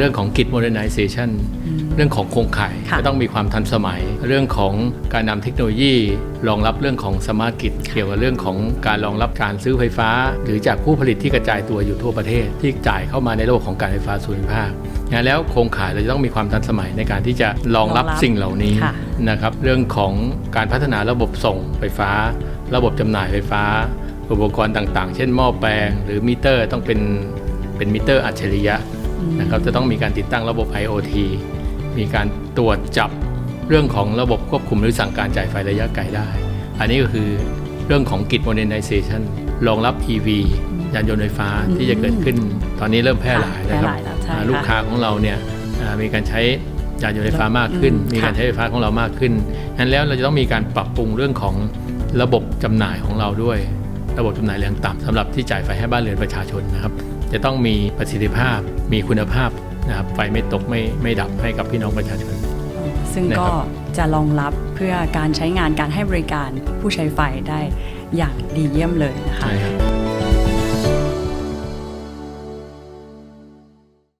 เรื่องของกิจ modernization เรื่องของโครงข่ายค่ะจะต้องมีความทันสมัย เรื่องของการนำเทคโนโลยีรองรับเรื่องของสมาร์ทกิจเกี่ยวกับเรื่องของการรองรับการซื้อไฟฟ้า หรือจากผู้ผลิตที่กระจายตัวอยู่ทั่วประเทศ ที่จ่ายเข้ามาในระบบของการไฟฟ้าส่วนภูมิภาคนะแล้วโครงข่ายเราจะต้องมีความทันสมัยในการที่จะรองรับรองรับสิ่งเหล่านี้ค่ะนะครับเรื่องของการพัฒนาระบบส่งไฟฟ้า ระบบจำหน่ายไฟฟ้า อุปกรณ์ต่าง ๆ เช่นหม้อแปลง หรือมิเตอร์ต้องเป็นเป็นมิเตอร์อัจฉริยะ นะครับจะต้องมีการติดตั้งระบบ IoT มีการตรวจจับเรื่องของระบบควบคุมหรือสั่งการจ่ายไฟระยะไกลได้ อันนี้ก็คือเรื่องของกิจ modernization รองรับ EV ยานยนต์ไฟฟ้าที่จะเกิดขึ้น ตอนนี้เริ่มแพร่หลายนะครัแพร่หลายแล้วใช่อ่าค่ะลูกค้าของเราเนี่ยอ่ามีการใช้ยานยนต์ไฟฟ้ามากขึ้นอืมมีการค่ะใช้ไฟฟ้าของเรามากขึ้นนั้นแล้วเราจะต้องมีการปรับปรุงเรื่องของระบบจำหน่ายของเราด้วย ระบบจำหน่ายแรงต่ำสำหรับที่จ่ายไฟให้บ้านเรือนประชาชนนะครับ จะต้องมีประสิทธิภาพ มีคุณภาพนะครับไฟไม่ตกไม่ไม่ดับให้กับพี่น้องประชาชน ซึ่งนะคก็รับจะรองรับเพื่อการใช้งานการให้บริการผู้ใช้ไฟได้อย่างดีเยี่ยมเลยนะคะใช่ครับ